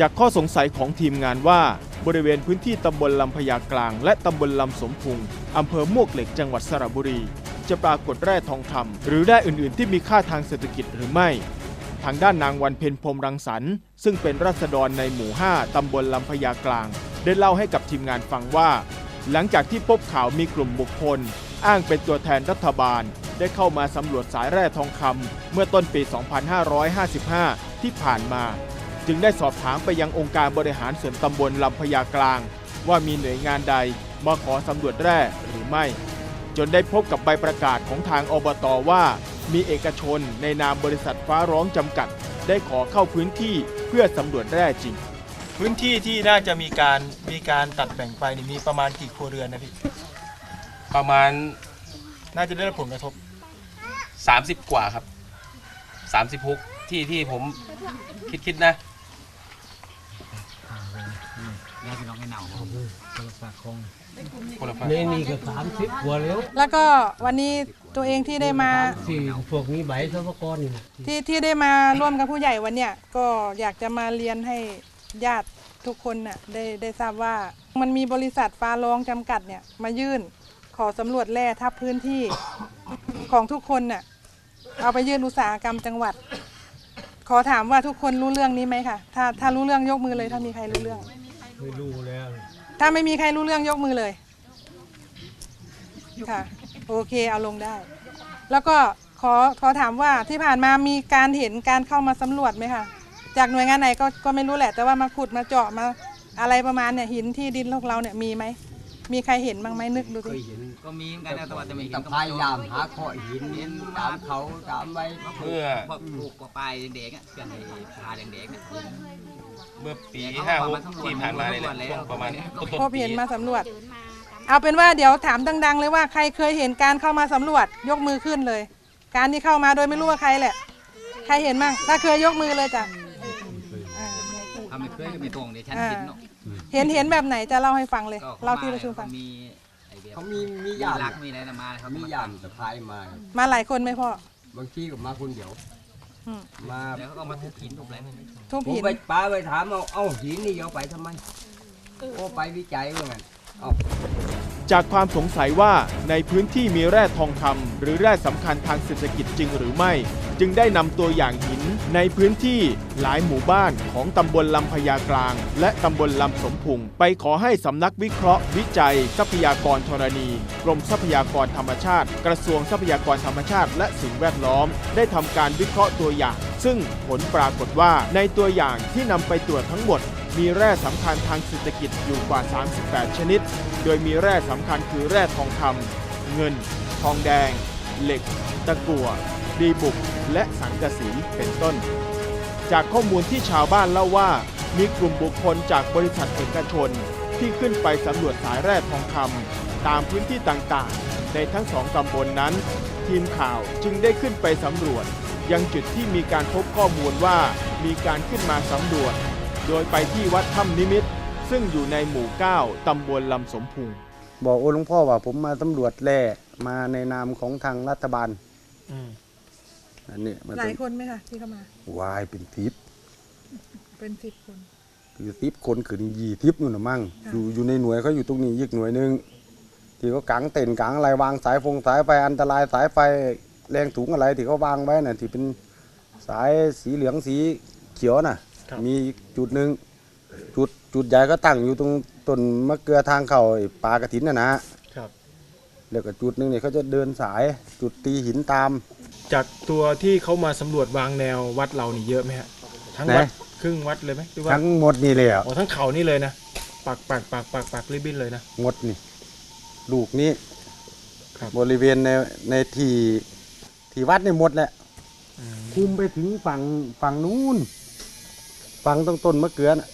จากข้อสงสัยของทีมงานว่า บริเวณพื้นที่ตำบลลำพญากลาง และตำบลลำสมพุงอำเภอมวกเหล็กจังหวัดสระบุรี จะปรากฏแร่ทองคำหรือแร่อื่นๆ ที่มีค่าทางเศรษฐกิจหรือไม่ ทางด้านนางวันเพ็ญพรมรังสรรค์ซึ่งเป็นรัษฎรในหมู่ 5 ตำบลลำพญากลาง ได้เล่าให้กับทีมงานฟังว่า หลังจากที่พบข่าวมีกลุ่มบุคคล อ้างเป็นตัวแทนรัฐบาล ได้เข้ามาสำรวจสายแร่ทองคำเมื่อต้นปี 2555 ที่ผ่านมา จึงได้สอบถามไปยังองค์การบริหารส่วนตำบลลำพญากลาง ว่ามีหน่วยงานใดมาขอสำรวจแร่หรือไม่ จนได้พบกับใบประกาศของทางอบตว่า มีเอกชนในนามบริษัทฟ้าร้องจำกัด ได้ขอเข้าพื้นที่เพื่อสำรวจแร่จริง พื้นที่ที่น่าจะมีการมีการตัดแบ่งไปนี่มีประมาณกี่ครัวเรือนนะพี่ประมาณน่าจะได้รับผลกระทบ 30 กว่าครับ 36 ที่ที่ผมคิดคิดนะ คนละฝั่งนี่นี่ก็สามสิบกว่าแล้วแล้วก็วันนี้ตัวเองที่ได้มาที่พวกนี้ใบสมกรนี่นะที่ที่ได้มาร่วมกับผู้ใหญ่วันเนี้ยก็อยากจะมาเรียนให้ญาติทุกคนน่ะได้ได้ทราบว่ามันมีบริษัทฟ้าร้องจำกัดเนี่ยมายื่นขอสำรวจแร่ทับพื้นที่ของทุกคนน่ะเอาไปยื่นอุตสาหกรรมจังหวัด ขอถามว่าทุกคนรู้เรื่องนี้ไหมคะถ้าถ้ารู้เรื่องยกมือเลย ถ้ามีใครรู้เรื่อง ไม่รู้แล้ว ถ้าไม่มีใครรู้เรื่องยกมือเลยค่ะโอเคเอาลงได้ แล้วก็ขอขอถามว่าที่ผ่านมามีการเห็นการเข้ามาสำรวจไหมคะจากหน่วยงานไหนก็ก็ไม่รู้แหละ แต่ว่ามาขุดมาเจาะมาอะไรประมาณเนี่ยหินที่ดินของเราเนี่ยมีไหม มีใครเห็นบ้างไหมนึกดูเคสิยเห็นก็มีเหมือนกันนะแต่ว่าจะไม่เห็นแต่พยายามหาข้อหินตามเขาตามไว้เมื่อพวกปลูกกว่าปลายแดงๆอะเพื่อนไอ้พาแดงๆอะ เมื่อปีห้าหกที่ผ่านมาเนี่ยแหละช่วงประมาณต้นพบๆปีเห็นมาสำรวจเอาเป็นว่าเดี๋ยวถามดัง ๆ เลยว่าใครเคยเห็นการเข้ามาสำรวจยกมือขึ้นเลย การที่เข้ามาโดยไม่รู้ว่าใครแหละ ใครเห็นบ้างถ้าเคยยกมือเลยจ้ะอ่าทำไม่เคยก็ไม่ตรงเดี๋ยวฉันเห็นเนาะ เห็นเห็นแบบไหนจะเล่าให้ฟังเลยก็เล่าที่ประชุมฟังเขามีไอ้แบบเขามีมีมียามรักมีอะไรนะมาเขามีมียามสะพายมามาหลายคนไหมพ่อ บางทีก็มาคนเดียวอืม มาแล้วเขาก็มาทุบหินทุบอะไรนั่นทุบผมหินไปป้าไปถามเอาเอ้าหินนี่เอาไปทำไมโอ้ไปวิจัยว่างั้นเอา จากความสงสัยว่าในพื้นที่มีแร่ทองคำหรือแร่สำคัญทางเศรษฐกิจจริงหรือไม่ จึงได้นำตัวอย่างหินในพื้นที่หลายหมู่บ้านของตำบลลำพญากลาง และตำบลลำสมพุงไปขอให้สำนักวิเคราะห์ วิจัย ทรัพยากรธรณี กรมทรัพยากรธรรมชาติ กระทรวงทรัพยากรธรรมชาติ และสิ่งแวดล้อม ได้ทำการวิเคราะห์ตัวอย่าง ซึ่งผลปรากฏว่าในตัวอย่างที่นำไปตรวจทั้งหมด มีแร่สำคัญทางเศรษฐกิจอยู่กว่า 38 ชนิด โดยมีแร่สำคัญคือแร่ทองคำเงิน ทองแดง เหล็ก ตะกั่วดีบุก และสังกะสีเป็นต้น จากข้อมูลที่ชาวบ้านเล่าว่า มีกลุ่มบุคคลจากบริษัทเอกชน ที่ขึ้นไปสำรวจสายแร่ทองคำตามพื้นที่ต่างๆ ในทั้งสองตำบลนนั้น ทีมข่าวจึงได้ขึ้นไปสำรวจ ยังจุดที่มีการพบข้อมูลว่ามีการขึ้นมาสำรวจ โดยไปที่วัดถ้ำนิมิตรซึ่งอยู่ในหมู่ 9 ตำบลลำสมพุง บอกโอ้หลวงพ่อว่าผมมาตำรวจแร่มาในนามของทางรัฐบาลอันนี้มันหลายคนไหมคะที่เข้ามาวายเป็นทิปเป็นสิบคน คือทิปคนขืนยี่ทิปนู่นนะมั่งค่ะ อยู่อยู่ในหน่วยเขาอยู่ตรงนี้อีกหน่วยหนึ่งที่เขากางเต็นท์กางอะไรวางสายฟงสายไฟอันตรายสายไฟแรงถุงอะไรที่เขาวางไว้น่ะที่เป็นสายสีเหลืองสีเขียวน่ะ ครับมีจุดหนึ่งจุดจุดใหญ่ก็ตั้งอยู่ตรงต้นมะเกลือทางเข้าไอ้ปลากระถินน่ะนะครับ แล้วก็จุดหนึ่งเนี่ยเขาจะเดินสายจุดตีหินตาม จากตัวที่เขามาสำรวจวางแนววัดเรานี่เยอะไหมฮะทั้งไหนวัดครึ่งวัดเลยไหมหรือว่าทั้งหมดนี่เลยอะอ๋อทั้งเขานี่เลยนะปักปักปักปักปักริบบิ้นเลยนะ หมดนี่ ลูกนี้ครับ บริเวณในในที่ที่วัดนี่หมดแหละคุมไปถึงฝั่งฝั่งนู้น ฝั่งตรงต้นมะเกลือน่ะ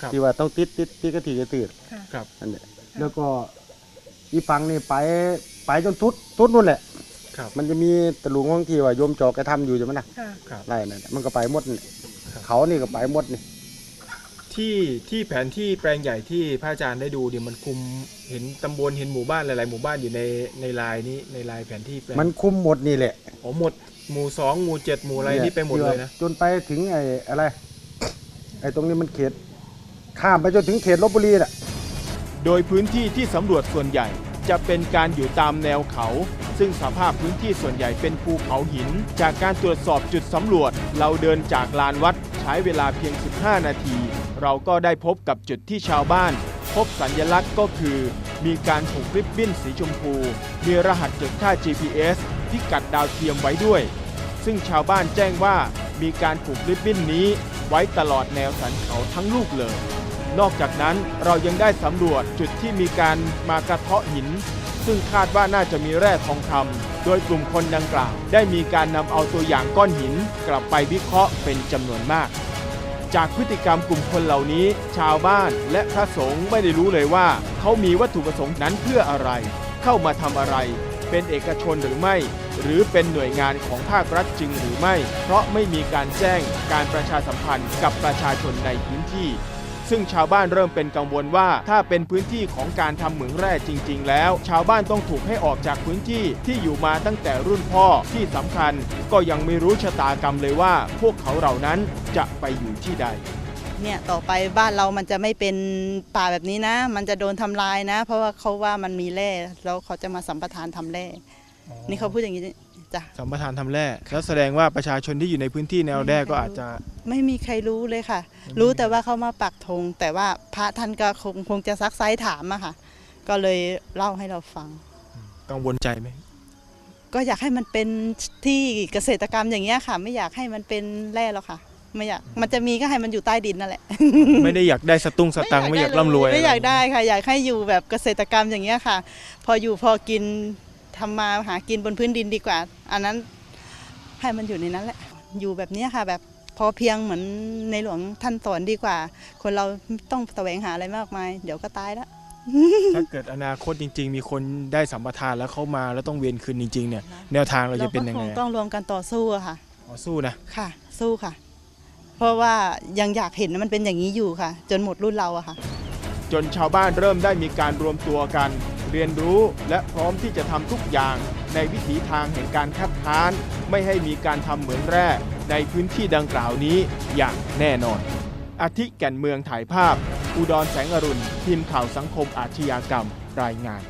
ครับ ที่ว่าต้องติดติดติดกระถีกระตืดครับ อันเนี้ยแล้วก็อีฝั่งนี่ไปไปจนทุดทุดนู่นแหละ ครับ มันจะมีตะลุงของที่ว่าโยมจอกแกทำอยู่ใช่ไหมนะค่ะครับไร่นั่นน่ะมันก็ไปหมดนี่ครับ เขานี่ก็ไปหมดนี่ที่ที่แผนที่แปลงใหญ่ที่พระอาจารย์ได้ดูเนี่ยมันคุมเห็นตำบลเห็นหมู่บ้านหลาย ๆ หมู่บ้านอยู่ในในลายนี้ในลายแผนที่แปลงมันคุมหมดนี่แหละ อ๋อหมดหมู่สองหมู่เจ็ดหมู่อะไรนี่ไปหมดเลยนะ จนไปถึงไอ้อะไร ไอ้ตรงนี้มันเขตข้ามไปจนถึงเขตลบบุรีน่ะโดยพื้นที่ที่สำรวจส่วนใหญ่จะเป็นการอยู่ตามแนวเขา ซึ่งสภาพพื้นที่ส่วนใหญ่เป็นภูเขาหิน จากการตรวจสอบจุดสำรวจ เราเดินจากลานวัดใช้เวลาเพียง 15 นาที เราก็ได้พบกับจุดที่ชาวบ้าน พบสัญลักษณ์ก็คือ มีการผูกริบบิ้นสีชมพู มีรหัสจดค่า GPS ที่กัดดาวเทียมไว้ด้วย ซึ่งชาวบ้านแจ้งว่ามีการผูกริบบิ้นนี้ ไว้ตลอดแนวสันเขาทั้งลูกเลย นอกจากนั้นเรายังได้สำรวจจุดที่มีการมากระเทาะหิน ซึ่งคาดว่าน่าจะมีแร่ทองคำโดยกลุ่มคนดังกล่าว ได้มีการนำเอาตัวอย่างก้อนหิน กลับไปวิเคราะห์เป็นจำนวนมาก จากพฤติกรรมกลุ่มคนเหล่านี้ ชาวบ้านและพระสงฆ์ไม่ได้รู้เลยว่า เขามีวัตถุประสงค์นั้นเพื่ออะไร เข้ามาทำอะไร เป็นเอกชนหรือไม่ หรือเป็นหน่วยงานของภาครัฐจริงหรือไม่ เพราะไม่มีการแจ้งการประชาสัมพันธ์กับประชาชนในพื้นที่ ซึ่งชาวบ้านเริ่มเป็นกังวลว่า ถ้าเป็นพื้นที่ของการทำเหมืองแร่จริง ๆ แล้ว ชาวบ้านต้องถูกให้ออกจากพื้นที่ที่อยู่มาตั้งแต่รุ่นพ่อที่สำคัญ ก็ยังไม่รู้ชะตากรรมเลยว่า พวกเขาเหล่านั้นจะไปอยู่ที่ใดเนี่ยต่อไปบ้านเรามันจะไม่เป็นป่าแบบนี้นะ มันจะโดนทำลายนะ เพราะว่าเขาว่ามันมีแร่แล้วเขาจะมาสัมปทานทำแร่ นี่เขาพูดอย่างนี้จ้ะ สัมปทานทำแร่แล้วแสดงว่าประชาชนที่อยู่ในพื้นที่แนวแร่ก็อาจจะ ไม่มีใครรู้เลยค่ะ รู้แต่ว่าเขามาปักธงแต่ว่าพระท่านก็คงคงจะซักไซถามอะค่ะ ก็เลยเล่าให้เราฟัง กังวลใจไหมก็อยากให้มันเป็นที่เกษตรกรรมอย่างเงี้ยค่ะ ไม่อยากให้มันเป็นแร่หรอกค่ะ ไม่อยากมันจะมีก็ให้มันอยู่ใต้ดินนั่นแหละไม่ได้อยากได้สตุ้งสตังค์ไม่อยากร่ำรวยไม่อยากได้ค่ะ อยากให้อยู่แบบเกษตรกรรมอย่างเงี้ยค่ะ พออยู่พอกิน ทำมาหากินบนพื้นดินดีกว่า อันนั้นให้มันอยู่ในนั้นแหละ อยู่แบบเนี้ยค่ะแบบพอเพียงเหมือนในหลวงท่านสอนดีกว่า คนเราไม่ต้องแสวงหาอะไรมากมาย เดี๋ยวก็ตายแล้วถ้าเกิดอนาคตจริง ๆ มีคนได้สัมปทานแล้วเข้ามาแล้วต้องเวียนคืนจริง ๆ เนี่ย แนวทางเราจะเป็นยังก็ไงคงต้องรวมกันต่อสู้อะค่ะอ๋อสู้นะค่ะ สู้ค่ะ เพราะว่ายังอยากเห็นมันเป็นอย่างนี้อยู่ค่ะ จนหมดรุ่นเราอะค่ะ จนชาวบ้านเริ่มได้มีการรวมตัวกัน เรียนรู้และพร้อมที่จะทำทุกอย่างในวิถีทางแห่งการคัดค้าน ไม่ให้มีการทำเหมืองแร่ในพื้นที่ดังกล่าวนี้อย่างแน่นอน อาทิแก่นเมืองถ่ายภาพ อุดรแสงอรุณ ทีมข่าวสังคมอาชญากรรม รายงาน